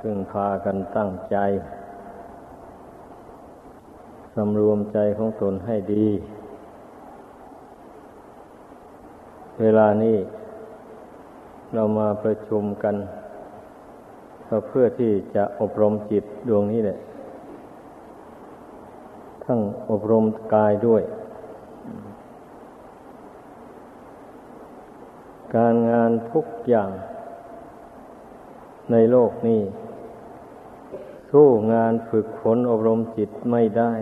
พึ่งพากันตั้งใจสำรวมใจของตนให้ดี เวลานี้เรามาประชุมกันก็เพื่อที่จะอบรมจิตดวงนี้แหละ ทั้งอบรมกายด้วย การงานทุกอย่างในโลกนี้ สู้งานฝึกฝนอบรมจิตไม่ได้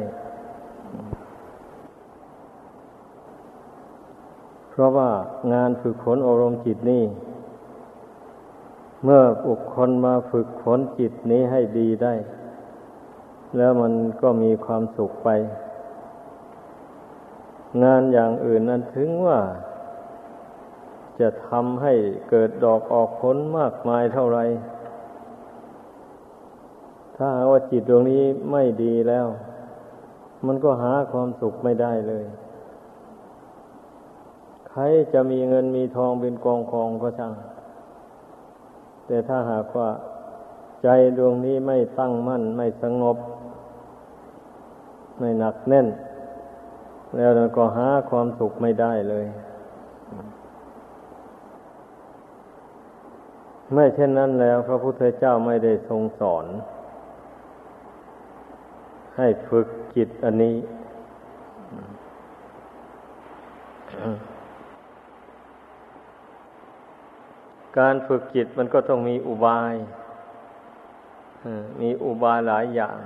เพราะว่างานฝึกฝนอบรมจิตนี่ เมื่อบุคคลมาฝึกฝนจิตนี้ให้ดีได้ แล้วมันก็มีความสุขไป งานอย่างอื่นนั้นถึงว่า จะทำให้เกิดดอกออกผลมากมายเท่าไหร่ ถ้าว่าจิตดวงนี้ไม่ดีแล้ว มันก็หาความสุขไม่ได้เลย ใครจะมีเงินมีทองเป็นกองกองก็ช่าง แต่ถ้าหากว่าใจดวงนี้ไม่ตั้งมั่น ไม่สงบ ไม่หนักแน่น แล้วมันก็หาความสุขไม่ได้เลย ไม่เช่นนั้นแล้ว พระพุทธเจ้าไม่ได้ทรงสอน ให้ฝึกจิตอันนี้ การฝึกจิตมันก็ต้องมีอุบายมีอุบายหลายอย่าง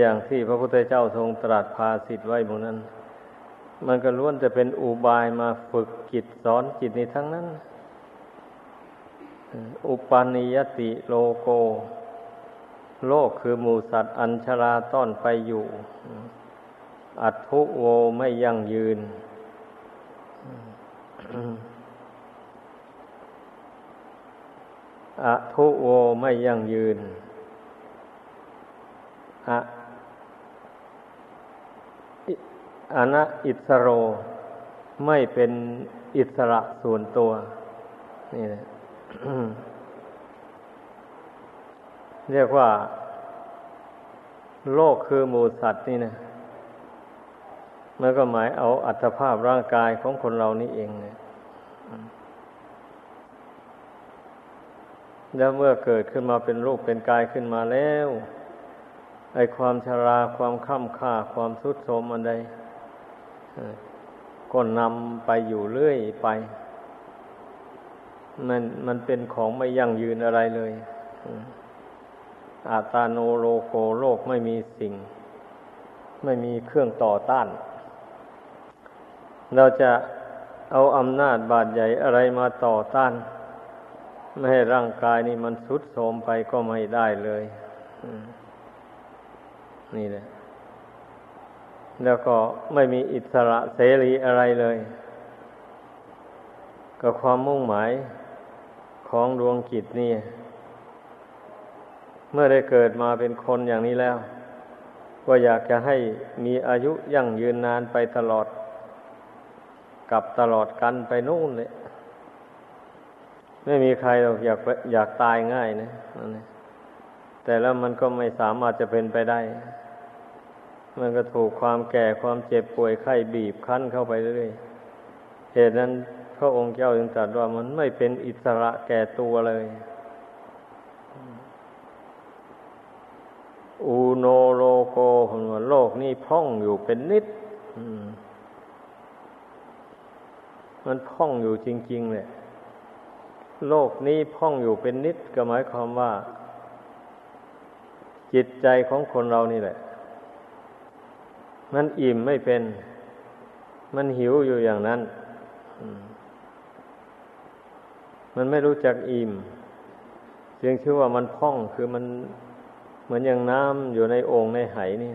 อย่างที่พระพุทธเจ้าทรงตรัสภาสิทธ์ไว้บนนั้น มันก็ล้วนจะเป็นอุบายมาฝึกจิตสอนจิตในทั้งนั้น อุปาณิยติโลโก โลกคือหมูสัตว์อัญชราต้อนไปอยู่ อัตทุโวไม่ยั่งยืนอะทุโวไม่ยั่งยืนอะอนะอิสโร ไม่เป็นอิสระส่วนตัว นี่แหละ เรียกว่า โลกคือหมูสัตว์นี่นะมันก็หมายเอาอัตภาพร่างกายของคนเรานี่เองเนี่ยแล้วเมื่อเกิดขึ้นมาเป็นรูปเป็นกายขึ้นมาแล้ว ไอความชราความค่ำค่าความทุดโทรมอันใดก็นำไปอยู่เรื่อยไป มันมันเป็นของไม่ยั่งยืนอะไรเลย อาตาโนโลโกโลกไม่มีสิ่ง ไม่มีเครื่องต่อต้าน เราจะเอาอำนาจบาดใหญ่อะไรมาต่อต้าน ไม่ให้ร่างกายนี่มันสุดโทมไปก็ไม่ได้เลยนี่แหละ แล้วก็ไม่มีอิสระเสรีอะไรเลย ก็ความมุ่งหมายของดวงจิตนี่ เมื่อได้เกิดมาเป็นคนอย่างนี้แล้ว ก็อยากจะให้มีอายุยั่งยืนนานไปตลอด กับตลอดกันไปนู่นเลยไม่มีใครหรอกอยากอยากตายง่ายนะแต่แล้วมันก็ไม่สามารถจะเป็นไปได้ มันก็ถูกความแก่ความเจ็บป่วยไข้บีบคั้นเข้าไปเรื่อยเหตุนั้นพระองค์เจ้าจึงตรัสว่ามันไม่เป็นอิสระแก่ตัวเลย อูโนโลโกคนว่าโลกนี้พ่องอยู่เป็นนิดมันพ่องอยู่จริง ๆ เลยโลกนี้พ่องอยู่เป็นนิดก็หมายความว่า จิตใจของคนเรานี่แหละ มันอิ่มไม่เป็น มันหิวอยู่อย่างนั้น มันไม่รู้จักอิ่มเพียงชื่อว่ามันพ่องคือมัน เหมือนอย่างน้ำอยู่ในโอ่งในไหนี่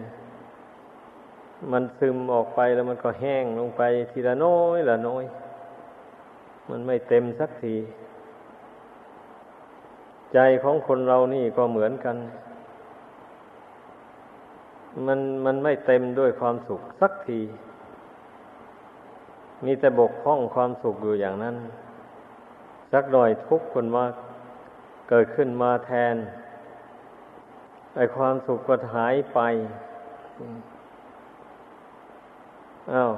มันซึมออกไปแล้วมันก็แห้งลงไปทีละน้อยละน้อย มันไม่เต็มสักที ใจของคนเรานี่ก็เหมือนกัน มันมันไม่เต็มด้วยความสุขสักที มีแต่บกพร่องความสุขอยู่อย่างนั้นสสักหน่อยทุกข์คนมาเกิดขึ้นมาแทน ไอความสุขก็หายไปอา้าว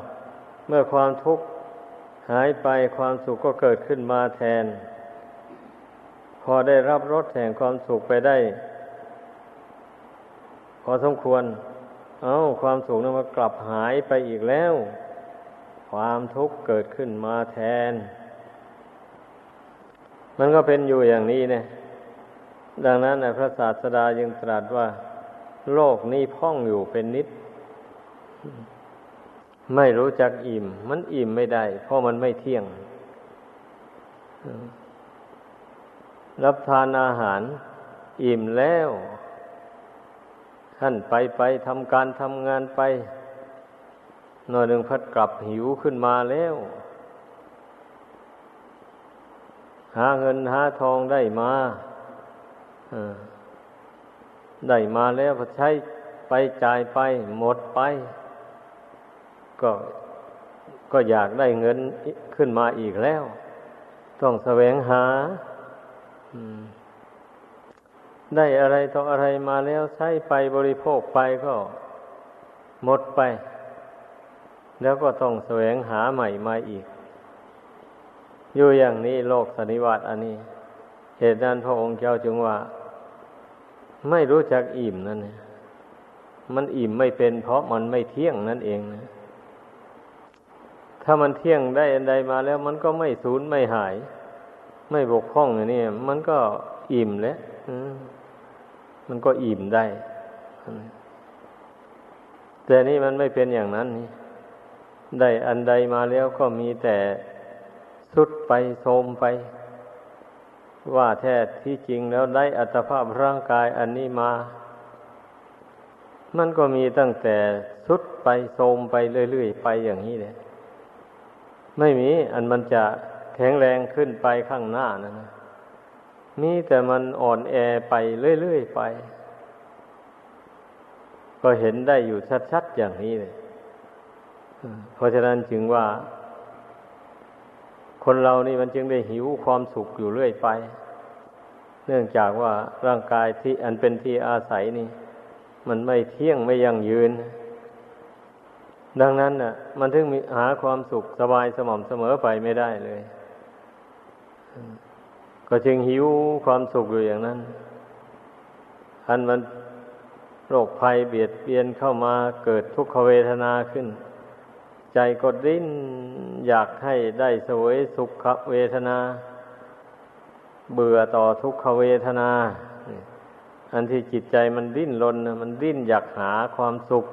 เมื่อความทุกข์หายไปความสุขก็เกิดขึ้นมาแทน พอได้รับรสแห่งความสุขไปได้ พอสมควร เอา้าความสุขนั้นมากลับหายไปอีกแล้ว ความทุกข์เกิดขึ้นมาแทน มันก็เป็นอยู่อย่างนี้เนี่ย ดังนั้นพระศาสดายังตรัสว่า โลกนี้พ่องอยู่เป็นนิด ไม่รู้จักอิ่ม มันอิ่มไม่ได้ เพราะมันไม่เที่ยง รับทานอาหาร อิ่มแล้วท่านไปไปทำการทำงานไป หน่อยหนึ่งพัดกลับหิวขึ้นมาแล้ว หาเงินหาทองได้มา ได้มาแล้วพอใช้ไปจ่ายไปหมดไป ก็ก็อยากได้เงินขึ้นมาอีกแล้ว ต้องแสวงหาได้อะไรต่ออะไรมาแล้วใช้ไปบริโภคไปก็หมดไป แล้วก็ต้องแสวงหาใหม่มาอีก อยู่อย่างนี้โลกสนิวัตอันนี้ เหตุนั้นพระองค์เจ้าจึงว่า ไม่รู้จักอิ่มนั่นเนี่ยมันอิ่มไม่เป็น เพราะมันไม่เที่ยงนั่นเองนะ ถ้ามันเที่ยงได้อันใดมาแล้ว มันก็ไม่สูญไม่หาย ไม่บกพร่องอย่างนี้มันก็อิ่มแล้วมันก็อิ่มได้ แต่นี่มันไม่เป็นอย่างนั้นนี่ได้อันใดมาแล้วก็มีแต่สุดไปโทมไป ว่าแท้ที่จริงแล้วได้อัตภาพร่างกายอันนี้มา มันก็มีตั้งแต่สุดไปโทมไปเรื่อยๆไปอย่างนี้เลยไม่มี อันมันจะแข็งแรงขึ้นไปข้างหน้านะนมีแต่มันอ่อนแอไปเรื่อยๆไป ก็เห็นได้อยู่ชัดๆอย่างนี้เลยเพราะฉะนั้นจึงว่า คนเรานี่มันจึงได้หิวความสุขอยู่เรื่อยไป เนื่องจากว่าร่างกายที่อันเป็นที่อาศัยนี่ มันไม่เที่ยงไม่ยั่งยืน ดังนั้นน่ะ มันถึงมีหาความสุขสบายสม่ำเสมอไปไม่ได้เลย ก็จึงหิวความสุขอยู่อย่างนั้น อันมันโรคภัยเบียดเบียนเข้ามาเกิดทุกขเวทนาขึ้น ใจก็ดิ้น อยากให้ได้สวยสุขเวทนา เบื่อต่อทุกขเวทนา อันที่จิตใจมันดิ้นรนมันดิ้นอยากหาความสุข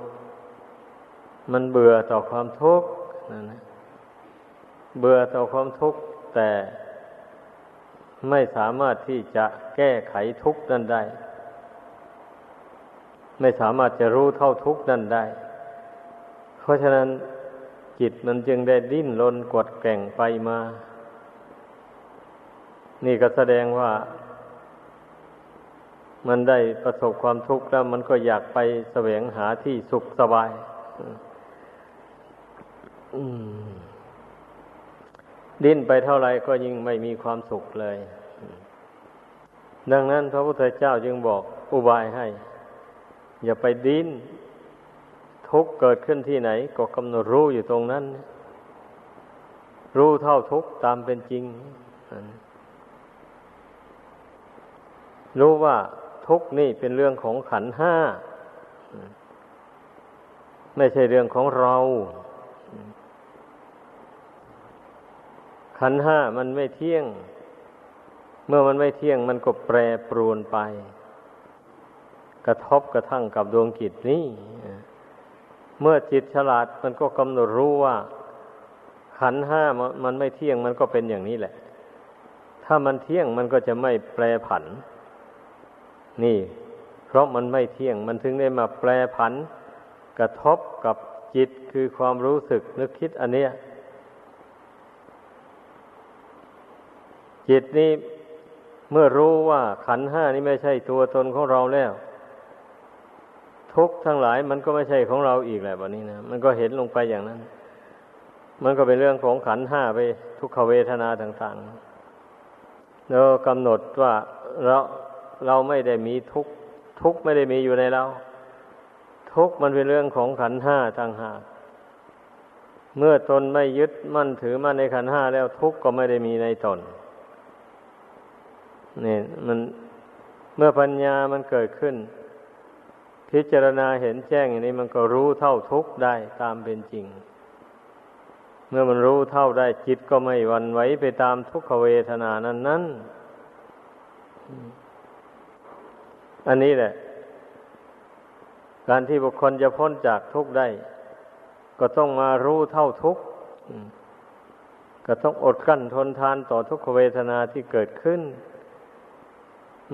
มันเบื่อต่อความทุกข์นั่นนะเบื่อต่อความทุกข์แต่ไม่สามารถที่จะแก้ไขทุกข์นั้นได้ ไม่สามารถจะรู้เท่าทุกข์นั้นได้ เพราะฉะนั้น จิตมันจึงได้ดิ้นรนกดแก่งไปมา นี่ก็แสดงว่า มันได้ประสบความทุกข์แล้วมันก็อยากไปแสวงหาที่สุขสบายดิ้นไปเท่าไรก็ยิ่งไม่มีความสุขเลย ดังนั้นพระพุทธเจ้าจึงบอกอุบายให้ อย่าไปดิ้น ทุกเกิดขึ้นที่ไหน ก็กำหนดรู้อยู่ตรงนั้น รู้เท่าทุกตามเป็นจริง รู้ว่าทุกนี่เป็นเรื่องของขันห้า ไม่ใช่เรื่องของเรา ขันห้ามันไม่เที่ยง เมื่อมันไม่เที่ยงมันก็แปรปรวนไป กระทบกระทั่งกับดวงจิตนี้ เมื่อจิตฉลาดมันก็กำหนดรู้ว่า ขันห้ามันไม่เที่ยงมันก็เป็นอย่างนี้แหละ ถ้ามันเที่ยงมันก็จะไม่แปรผัน นี่ เพราะมันไม่เที่ยงมันถึงได้มาแปรผัน กระทบกับจิตคือความรู้สึกนึกคิดอันเนี้ยจิตนี้เมื่อรู้ว่าขันห้านี้ไม่ใช่ตัวตนของเราแล้ว ทุกทั้งหลายมันก็ไม่ใช่ของเราอีกแหละวันนี้นะมันก็เห็นลงไปอย่างนั้น มันก็เป็นเรื่องของขันห้าไปทุกขเวทนาต่างๆเรากำหนดว่าเราเราไม่ได้มีทุกทุกไม่ได้มีอยู่ในเรา ทุกมันเป็นเรื่องของขันห้าต่างหากเมื่อตนไม่ยึดมั่นถือมั่นในขันห้าแล้วทุกข์ก็ไม่ได้มีในตนนี่มันเมื่อปัญญามันเกิดขึ้น พิจารณาเห็นแจ้งอย่างนี้มันก็รู้เท่าทุกได้ตามเป็นจริง เมื่อมันรู้เท่าได้จิตก็ไม่วันไหวไปตามทุกขเวทนานั้นนั้นอันนี้แหละ การที่บุคคลจะพ้นจากทุกข์ได้ ก็ต้องมารู้เท่าทุกข์ก็ต้องอดกั้นทนทานต่อทุกขเวทนาที่เกิดขึ้น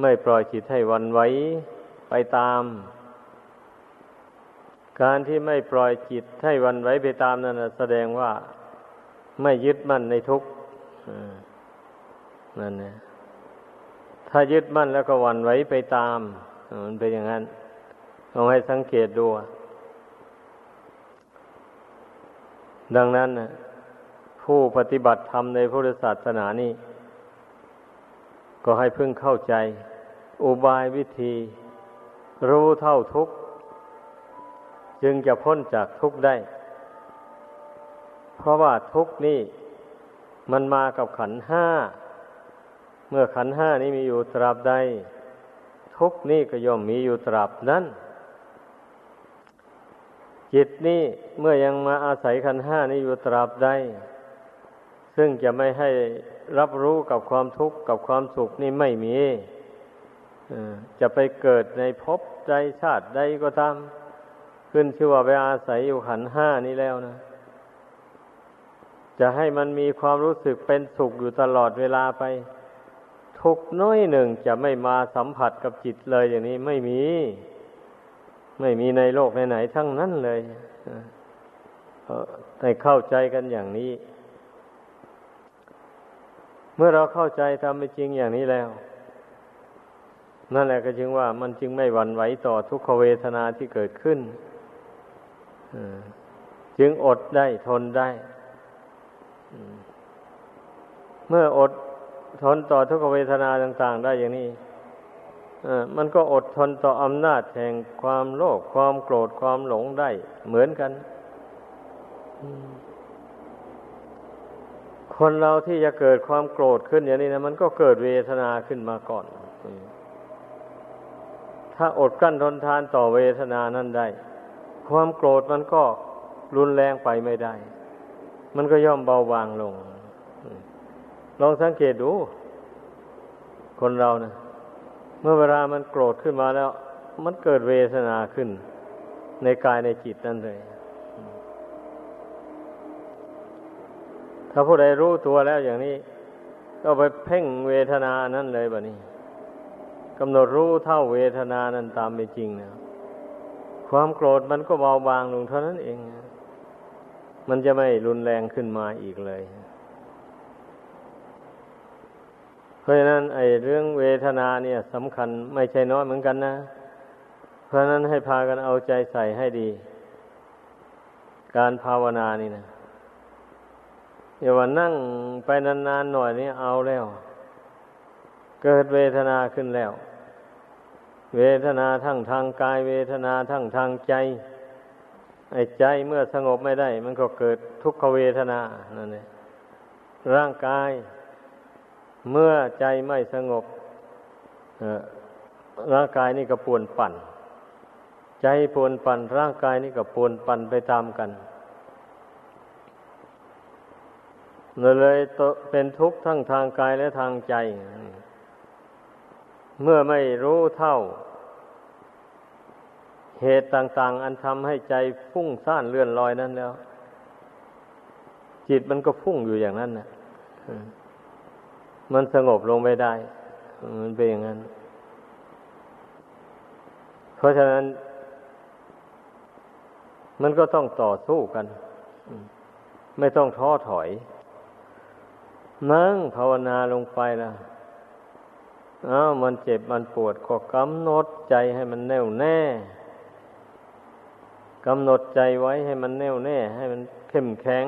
ไม่ปล่อยจิตให้วันไหวไปตาม การที่ไม่ปล่อยจิตให้วันไหวไปตามนั่นแสดงว่าไม่ยึดมั่นในทุกนั่นนะถ้ายึดมั่นแล้วก็วันไหวไปตามมันเป็นอย่างนั้นลองให้สังเกตดู ดังนั้นผู้ปฏิบัติธรรมในพุทธศาสนานี้ก็ให้พึ่งเข้าใจ อุบายวิธี รู้เท่าทุกข์ จึงจะพ้นจากทุกข์ได้ เพราะว่าทุกข์นี่มันมากับขันห้า เมื่อขันห้านี้มีอยู่ตราบใด ทุกข์นี่ก็ย่อมมีอยู่ตราบนั้น จิตนี่เมื่อยังมาอาศัยขันห้านี้อยู่ตราบใด ซึ่งจะไม่ให้รับรู้กับความทุกข์กับความสุขนี่ไม่มีจะไปเกิดในภพใจชาติใดก็ตาม ขึ้นชื่อว่าไปอาศัยอยู่ขันห้านี้แล้วนะ จะให้มันมีความรู้สึกเป็นสุขอยู่ตลอดเวลาไป ทุกน้อยหนึ่งจะไม่มาสัมผัสกับจิตเลยอย่างนี้ไม่มี ไม่มีในโลกไหนๆทั้งนั้นเลยให้เข้าใจกันอย่างนี้ เมื่อเราเข้าใจทำไปจริงอย่างนี้แล้ว นั่นแหละก็จึงว่ามันจึงไม่หวั่นไหวต่อทุกขเวทนาที่เกิดขึ้น จึงอดได้ทนได้ เมื่ออดทนต่อทุกขเวทนาต่าง ๆ ได้อย่างนี้มันก็อดทนต่ออำนาจแห่งความโลภความโกรธความหลงได้ เหมือนกัน คนเราที่จะเกิดความโกรธขึ้นอย่างนี้นะมันก็เกิดเวทนาขึ้นมาก่อน ถ้าอดกั้นทนทานต่อเวทนานั้นได้ ความโกรธมันก็รุนแรงไปไม่ได้ มันก็ย่อมเบาบางลง ลองสังเกตดู คนเรานะเมื่อเวลามันโกรธขึ้นมาแล้ว มันเกิดเวทนาขึ้น ในกายในจิตนั่นเลย ถ้าผู้ใดรู้ตัวแล้วอย่างนี้ ก็ไปเพ่งเวทนานั่นเลยแบบนี้กำหนดรู้เท่าเวทนานั้นตามเป็นจริงนะ ความโกรธมันก็เบาบางลงเท่านั้นเอง มันจะไม่รุนแรงขึ้นมาอีกเลย เพราะฉะนั้น ไอ้เรื่องเวทนาเนี่ยสำคัญไม่ใช่น้อยเหมือนกันนะ เพราะนั้นให้พากันเอาใจใส่ให้ดี การภาวนานี่นะอย่าว่านั่งไปนานๆหน่อยนี่เอาแล้ว เกิดเวทนาขึ้นแล้ว เวทนาทั้งทางกาย เวทนาทั้งทางใจ ไอ้ใจเมื่อสงบไม่ได้ มันก็เกิดทุกขเวทนานั่นเองร่างกาย เมื่อใจไม่สงบร่างกายนี่ก็ปวนปั่น ใจปวนปั่น ร่างกายนี่ก็ปวนปั่นไปตามกันเลยเป็นทุกข์ทั้งทางกายและทางใจ เมื่อไม่รู้เท่า เหตุต่างๆ อันทำให้ใจฟุ้งซ่านเลื่อนลอยนั้นแล้ว จิตมันก็ฟุ้งอยู่อย่างนั้นนะมันสงบลงไม่ได้ มันเป็นอย่างนั้น เพราะฉะนั้น มันก็ต้องต่อสู้กัน ไม่ต้องท้อถอย นั่งภาวนาลงไปนะ อ้าวมันเจ็บมันปวดก็กำหนดใจให้มันแน่วแน่กำหนดใจไว้ให้มันแน่วแน่ ให้มันเข้มแข็ง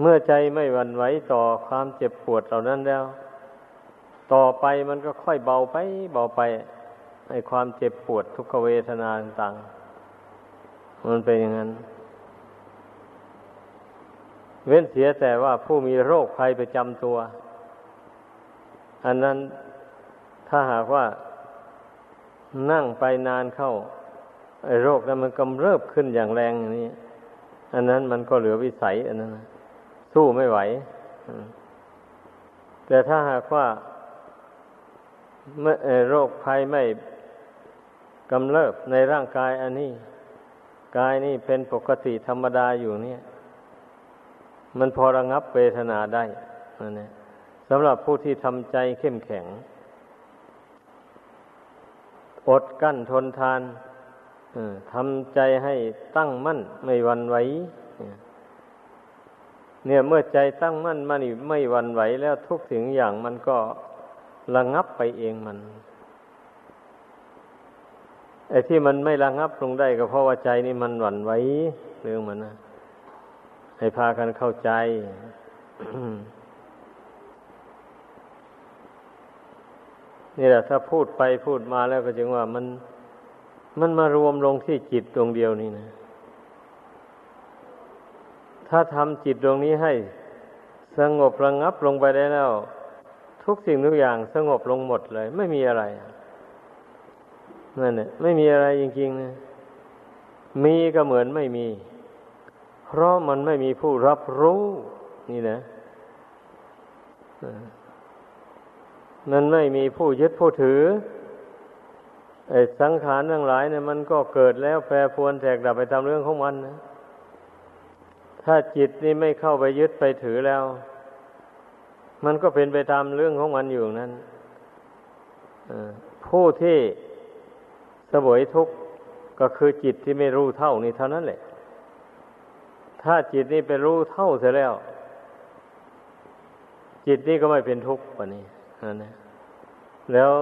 เมื่อใจไม่หวั่นไหวต่อความเจ็บปวดเหล่านั้นแล้ว ต่อไปมันก็ค่อยเบาไป เบาไปไอ้ความเจ็บปวดทุกขเวทนาต่างๆมันเป็นอย่างนั้น เว้นเสียแต่ว่าผู้มีโรคภัยประจำตัว อันนั้นถ้าหากว่านั่งไปนานเข้าไอ้โรคนั้นมันกำเริบขึ้นอย่างแรงอย่างนี้ อันนั้นมันก็เหลือวิสัย อันนั้นสู้ไม่ไหว แต่ถ้าหากว่าโรคภัยไม่กำเริบในร่างกายอันนี้ กายนี่เป็นปกติธรรมดาอยู่เนี่ย มันพอระงับเวทนาได้นั่นเอง สำหรับผู้ที่ทำใจเข้มแข็ง อดกั้นทนทานทำใจให้ตั้งมั่นไม่วันไหวเนี่ยเมื่อใจตั้งมั่นมันไม่วันไหวแล้วทุกสิ่งอย่างมันก็ระงับไปเองมันไอ้ที่มันไม่ระงับลงได้ก็เพราะว่าใจนี่มันหวั่นไหวเรื่องมันนะให้พากันเข้าใจ นี่แหละถ้าพูดไปพูดมาแล้วก็จึงว่ามันมันมารวมลงที่จิตดวงเดียวนี่นะ ถ้าทำจิตดวงนี้ให้สงบระงงับลงไปได้แล้ว ทุกสิ่งทุกอย่างสงบลงหมดเลย ไม่มีอะไรนั่นเนี่ยไม่มีอะไรจริงๆนะมีก็เหมือนไม่มี เพราะมันไม่มีผู้รับรู้ นี่นะ มันไม่มีผู้ยึดผู้ถือไอ้สังขารทั้งหลายเนี่ยมันก็เกิดแล้วแปรปรวนแตกดับไปตามเรื่องของมันนะ ถ้าจิตนี่ไม่เข้าไปยึดไปถือแล้ว มันก็เป็นไปตามเรื่องของมันอยู่นั้นผู้ที่สวยทุกข์ก็คือจิตที่ไม่รู้เท่านี่เท่านั้นแหละ ถ้าจิตนี่ไปรู้เท่าเสียแล้ว จิตนี่ก็ไม่เป็นทุกข์ปะนี่ นั่นนะแล้ว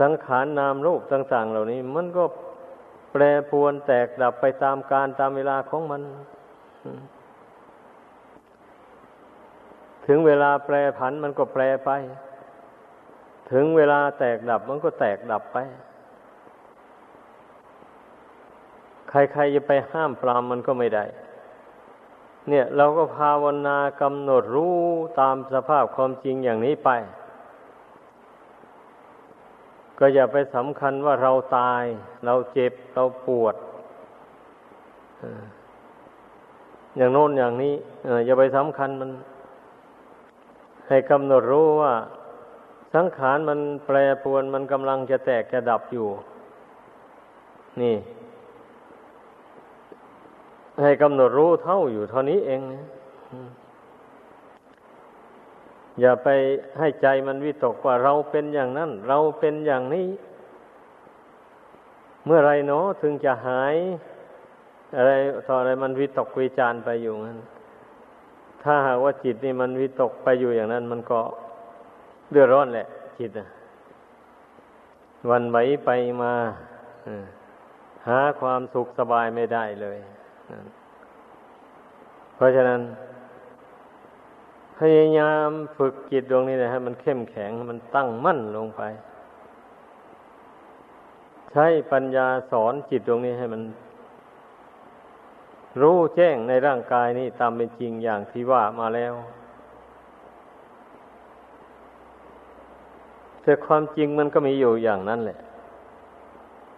สังขารนนามรูปต่าง ๆ เหล่านี้ มันก็แปรปวนแตกดับไปตามการตามเวลาของมัน ถึงเวลาแปรผันมันก็แปรไป ถึงเวลาแตกดับมันก็แตกดับไป ใครๆจะไปห้ามปรามมันก็ไม่ได้ เนี่ยเราก็ภาวนากำหนดรู้ตามสภาพความจริงอย่างนี้ไป ก็อย่าไปสำคัญว่าเราตาย เราเจ็บเราปวด อย่างโน้นอย่างนี้อย่าไปสำคัญมัน ให้กำหนดรู้ว่า สังขารมันแปรปรวนมันกำลังจะแตกจะดับอยู่ นี่ ให้กำหนดรู้เท่าอยู่เท่านี้เองนะอย่าไปให้ใจมันวิตกว่าเราเป็นอย่างนั้น เราเป็นอย่างนี้ เมื่อไรเนาะถึงจะหาย อะไรต่ออะไรมันวิตกวิจารไปอยู่นั้นถ้าหากว่าจิตนี่มันวิตกไปอยู่อย่างนั้น มันก็เดือดร้อนแหละ จิตวันไหวไปมาหาความสุขสบายไม่ได้เลย เพราะฉะนั้น พยายามฝึกจิตดวงนี้นะฮะมันเข้มแข็งมันตั้งมั่นลงไป ใช้ปัญญาสอนจิตดวงนี้ให้มัน รู้แจ้งในร่างกายนี้ตามเป็นจริงอย่างที่ว่ามาแล้วแต่ความจริงมันก็มีอยู่อย่างนั้นแหละ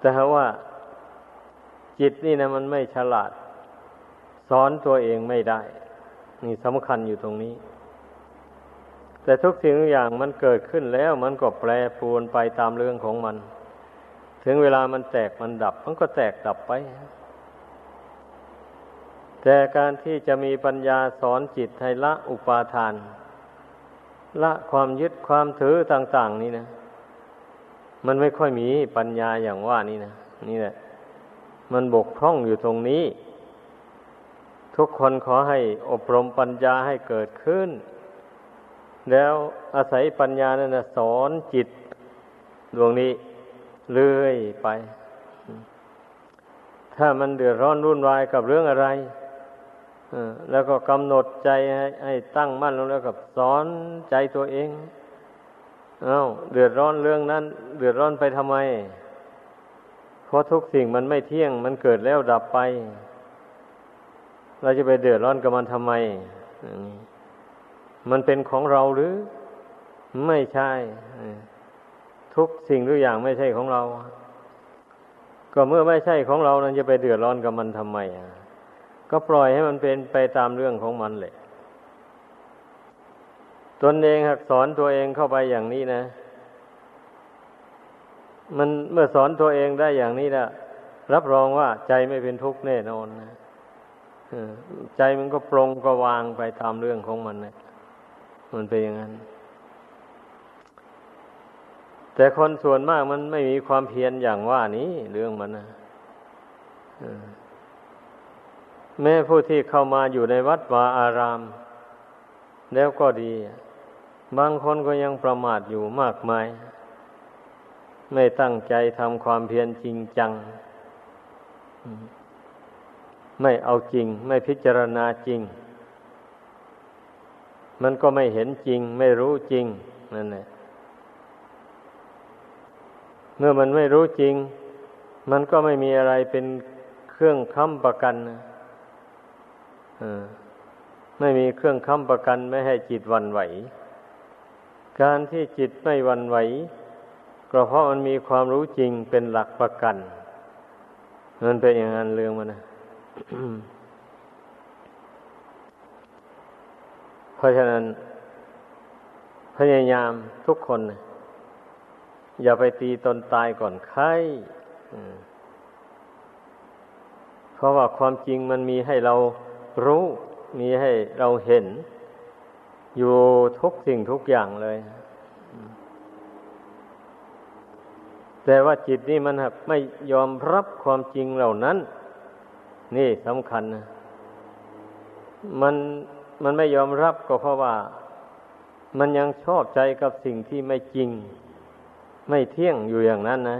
แต่ว่า จิตนี่นะมันไม่ฉลาด สอนตัวเองไม่ได้ นี่สำคัญอยู่ตรงนี้ แต่ทุกสิ่งทุกอย่างมันเกิดขึ้นแล้ว มันก็แปรปรวนไปตามเรื่องของมัน ถึงเวลามันแตกมันดับ มันก็แตกดับไป แต่การที่จะมีปัญญาสอนจิตให้ละอุปาทาน ละความยึดความถือต่าง ๆ นี่นะ มันไม่ค่อยมีปัญญาอย่างว่านี่นะ นี่แหละ มันบกพร่องอยู่ตรงนี้ ทุกคนขอให้อบรมปัญญาให้เกิดขึ้น แล้วอาศัยปัญญานั่นสอนจิตดวงนี้เลื่อยไป ถ้ามันเดือดร้อนรุ่นวายกับเรื่องอะไรแล้วก็กำหนดใจให้ให้ตั้งมั่นลงแล้วกับสอนใจตัวเองเอา้าเดือดร้อนเรื่องนั้น เดือดร้อนไปทำไม เพราะทุกสิ่งมันไม่เที่ยง มันเกิดแล้วดับไป เราจะไปเดือดร้อนกับมันทำไม มันเป็นของเราหรือ ไม่ใช่ ทุกสิ่งทุกอย่างไม่ใช่ของเรา ก็เมื่อไม่ใช่ของเรานั้นจะไปเดือดร้อนกับมันทำไมก็ปล่อยให้มันเป็นไปตามเรื่องของมันเลยตนเองหักสอนตัวเองเข้าไปอย่างนี้นะ มันเมื่อสอนตัวเองได้อย่างนี้แล้วรับรองว่าใจไม่เป็นทุกข์แน่นอนนะ ใจมันก็ปรงก็วางไปตามเรื่องของมันนะมันเป็นอย่างนั้น แต่คนส่วนมากมันไม่มีความเพียรอย่างว่านี้ เรื่องมันนะแม้ผู้ที่เข้ามาอยู่ในวัดวาอาราม แล้วก็ดี บางคนก็ยังประมาทอยู่มากมาย ไม่ตั้งใจทำความเพียรจริงจัง ไม่เอาจริง ไม่พิจารณาจริง มันก็ไม่เห็นจริง ไม่รู้จริงนั่นแหละเมื่อมันไม่รู้จริง มันก็ไม่มีอะไรเป็นเครื่องค้ำประกันนะไม่มีเครื่องค้ำประกันไม่ให้จิตวันไหว การที่จิตไม่วันไหว ก็เพราะมันมีความรู้จริงเป็นหลักประกัน มันเป็นอย่างนั้นเรื่องมันนะ เพราะฉะนั้น พยายามทุกคน อย่าไปตีตนตายก่อนไข้เพราะว่าความจริงมันมีให้เรารู้ มีให้เราเห็น อยู่ทุกสิ่งทุกอย่างเลย แต่ว่าจิตนี่มันไม่ยอมรับความจริงเหล่านั้น นี่สำคัญนะมันมันไม่ยอมรับก็เพราะว่า มันยังชอบใจกับสิ่งที่ไม่จริง ไม่เที่ยงอยู่อย่างนั้นนะ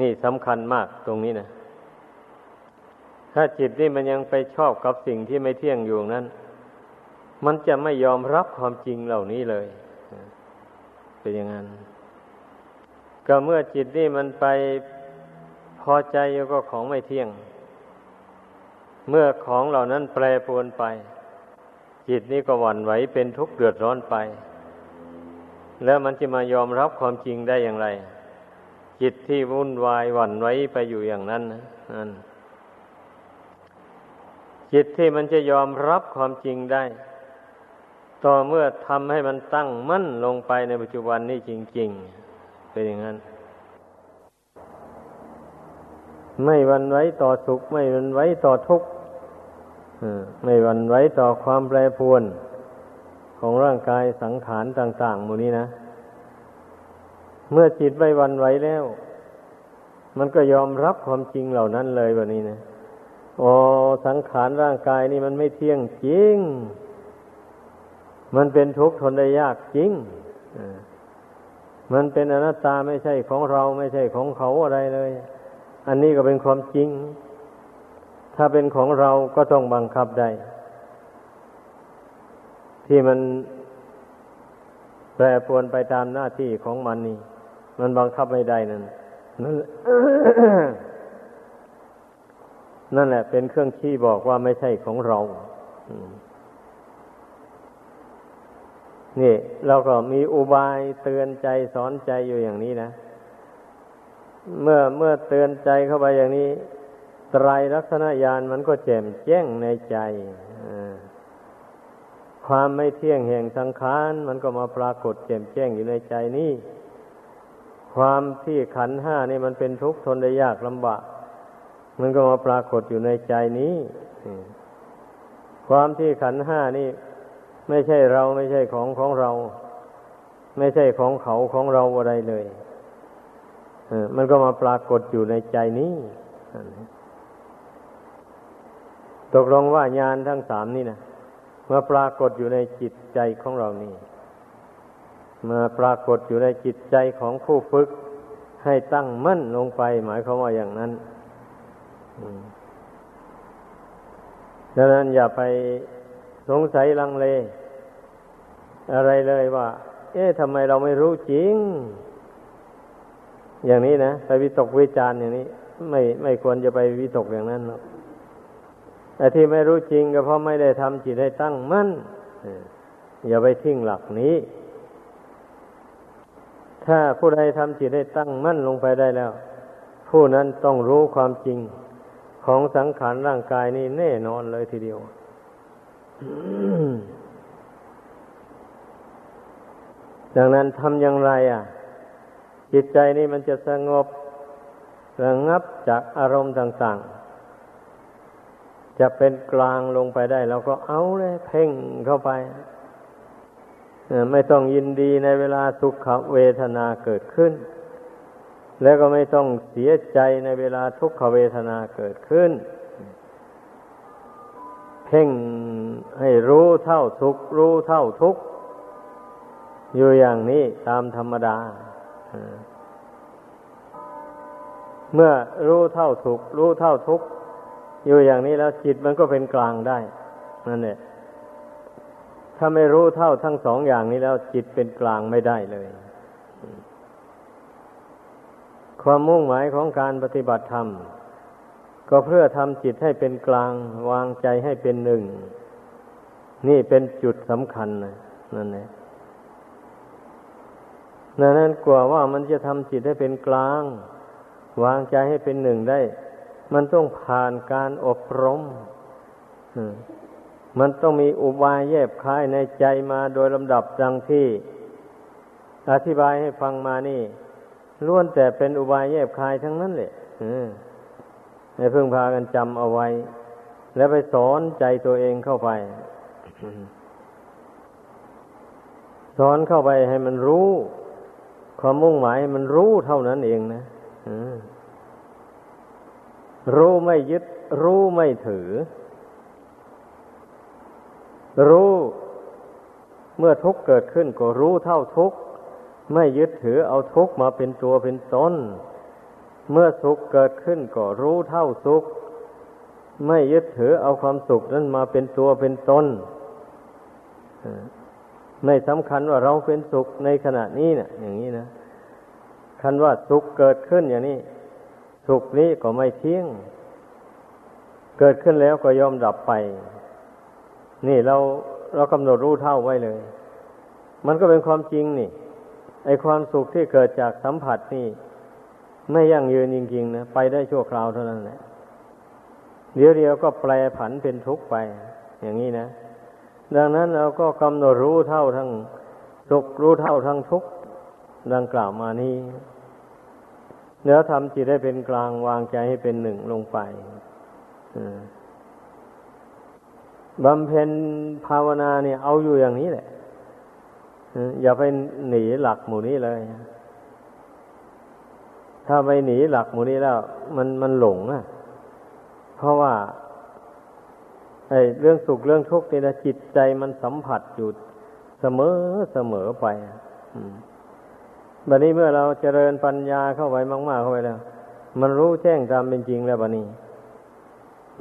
นี่สำคัญมากตรงนี้นะถ้าจิตนี่มันยังไปชอบกับสิ่งที่ไม่เที่ยงอยู่นั้น มันจะไม่ยอมรับความจริงเหล่านี้เลยเป็นอย่างนั้น ก็เมื่อจิตนี่มันไป พอใจอยู่ก็ของไม่เที่ยง เมื่อของเหล่านั้นแปรปรวนไป จิตนี่ก็หวั่นไหวเป็นทุกข์เดือดร้อนไป แล้วมันจะมายอมรับความจริงได้อย่างไร จิตที่วุ่นวายหวั่นไหวไปอยู่อย่างนั้นนะนั่นจิตที่มันจะยอมรับความจริงได้ ต่อเมื่อทำให้มันตั้งมั่นลงไปในปัจจุบันนี้จริง ๆ เป็นอย่างนั้น ไม่วันไว้ต่อสุข ไม่วันไว้ต่อทุกข์ไม่วันไว้ต่อความแปรปรวน ของร่างกายสังขารต่าง ๆ หมู่นี้นะ เมื่อจิตไม่วันไว้แล้ว มันก็ยอมรับความจริงเหล่านั้นเลยแบบนี้นะโอ้สังขารร่างกายนี่มันไม่เที่ยงจริง มันเป็นทุกข์ทนได้ยากจริงมันเป็นอนัตตาไม่ใช่ของเราไม่ใช่ของเขาอะไรเลย อันนี้ก็เป็นความจริง ถ้าเป็นของเราก็ต้องบังคับได้ ที่มันแปรปรวนไปตามหน้าที่ของมันนี่ มันบังคับไม่ได้นั่นนั่นนั่นแหละ เป็นเครื่องชี้บอกว่าไม่ใช่ของเรา นี่ เราก็มีอุบายเตือนใจสอนใจอยู่อย่างนี้นะ เมื่อเมื่อเตือนใจเข้าไปอย่างนี้ไตรลักษณญาณมันก็แจ่มแจ้งในใจความไม่เที่ยงแห่งสังขารมันก็มาปรากฏแจ่มแจ้งอยู่ในใจนี้ความที่ขันห้านี่มันเป็นทุกข์ทนได้ยากลำบากมันก็มาปรากฏอยู่ในใจนี้ความที่ขันห้านี่ ไม่ใช่เราไม่ใช่ของของเรา ไม่ใช่ของเขาของเราอะไรเลย มันก็มาปรากฏอยู่ในใจนี้ตกลงว่าญาณทั้งสามนี่นะมาปรากฏอยู่ในจิตใจของเรานี่ มาปรากฏอยู่ในจิตใจของผู้ฝึก ให้ตั้งมั่นลงไป หมายเขาว่าอย่างนั้นดังนั้นอย่าไปสงสัยลังเล อะไรเลยว่า เอ๊ะทำไมเราไม่รู้จริง อย่างนี้นะไปวิตกวิจารอย่างนี้ ไม่ไม่ควรจะไปวิตกอย่างนั้นหรอกแต่ที่ไม่รู้จริงก็เพราะไม่ได้ทำจิตให้ตั้งมั่นอย่าไปทิ้งหลักนี้ ถ้าผู้ใดทำจิตให้ตั้งมั่นลงไปได้แล้ว ผู้นั้นต้องรู้ความจริงของสังขารร่างกายนี่แน่นอนเลยทีเดียวดังนั้นทำอย่างไร อะ จิตใจนี่มันจะสงบระงับจากอารมณ์ต่าง ๆ จะเป็นกลางลงไปได้เราก็เอาเลยเพ่งเข้าไปไม่ต้องยินดีในเวลาสุขเวทนาเกิดขึ้น แล้วก็ไม่ต้องเสียใจในเวลาทุกขเวทนาเกิดขึ้น เพ่งให้รู้เท่าทุกรู้เท่าทุกอยู่อย่างนี้ตามธรรมดา เมื่อรู้เท่าทุกรู้เท่าทุกอยู่อย่างนี้แล้วจิตมันก็เป็นกลางได้นั่นแหละถ้าไม่รู้เท่าทั้งสองอย่างนี้แล้วจิตเป็นกลางไม่ได้เลย ความมุ่งหมายของการปฏิบัติธรรม ก็เพื่อทำจิตให้เป็นกลาง วางใจให้เป็นหนึ่ง นี่เป็นจุดสำคัญนะนั่นเอง ดังนั้นกว่าว่ามันจะทำจิตให้เป็นกลาง วางใจให้เป็นหนึ่งได้ มันต้องผ่านการอบรมมันต้องมีอุบายแยบคายในใจมาโดยลำดับดังที่ อธิบายให้ฟังมานี่ล้วนแต่เป็นอุบายแยบคายทั้งนั้นแหละให้เพิ่งพากันจำเอาไว้ แล้วไปสอนใจตัวเองเข้าไป สอนเข้าไปให้มันรู้ ความมุ่งหมายมันรู้เท่านั้นเองนะรู้ไม่ยึด รู้ไม่ถือ รู้เมื่อทุกข์เกิดขึ้นก็รู้เท่าทุกข์ไม่ยึดถือเอาทุกข์มาเป็นตัวเป็นตนเมื่อสุขเกิดขึ้นก็รู้เท่าสุข ไม่ยึดถือเอาความสุขนั้นมาเป็นตัวเป็นตน ไม่สำคัญว่าเราเป็นสุขในขณะนี้เนะี่ยอย่างนี้นะคันว่าสุขเกิดขึ้นอย่างนี้ สุขนี้ก็ไม่เที่ยง เกิดขึ้นแล้วก็ยอมดับไป นี่เราเรากำหนดรู้เท่าไว้เลย มันก็เป็นความจริงนี่ ไอความสุขที่เกิดจากสัมผัสนี่ ไม่ยั่งยืนจริงๆนะไปได้ชั่วคราวเท่านั้นแหละเดี๋ยวเดียวก็แปลผันเป็นทุกข์ไป อย่างนี้นะ ดังนั้นเราก็กำหนดรู้เท่าทั้งสุขรู้เท่าทั้งทุกข์ดังกล่าวมานี้เนื้อทำจิตได้เป็นกลางวางใจให้เป็นหนึ่งลงไปบำเพ็ญภาวนาเนี่ยเอาอยู่อย่างนี้แหละอย่าไปหนีหลักหมู่นี้เลย ถ้าไปหนีหลักหมู่นี้แล้ว มันมันหลงอะ เพราะว่า เรื่องสุขเรื่องทุกข์นี่นะจิตใจมันสัมผัสอยู่เสมอเสมอไปบัดนี้เมื่อเราเจริญปัญญาเข้าไปมาก ๆ เข้าไปแล้ว มันรู้แจ้งตามเป็นจริงแล้วบัดนี้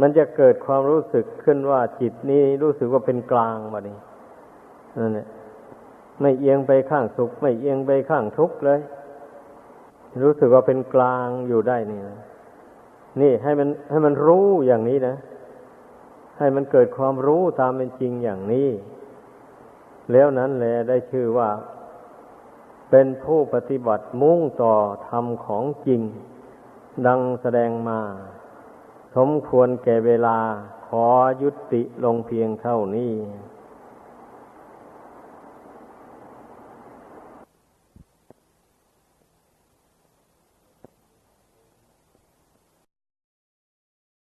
มันจะเกิดความรู้สึกขึ้นว่าจิตนี้รู้สึกว่าเป็นกลางบัดนี้นั่นแหละไม่เอียงไปข้างสุข ไม่เอียงไปข้างทุกข์เลย รู้สึกว่าเป็นกลางอยู่ได้นี่นะนี่ให้มันให้มันรู้อย่างนี้นะ ให้มันเกิดความรู้ตามเป็นจริงอย่างนี้ แล้วนั้นแหละได้ชื่อว่า เป็นผู้ปฏิบัติมุ่งต่อธรรมของจริง ดังแสดงมา สมควรแก่เวลาขอยุติลงเพียงเท่านี้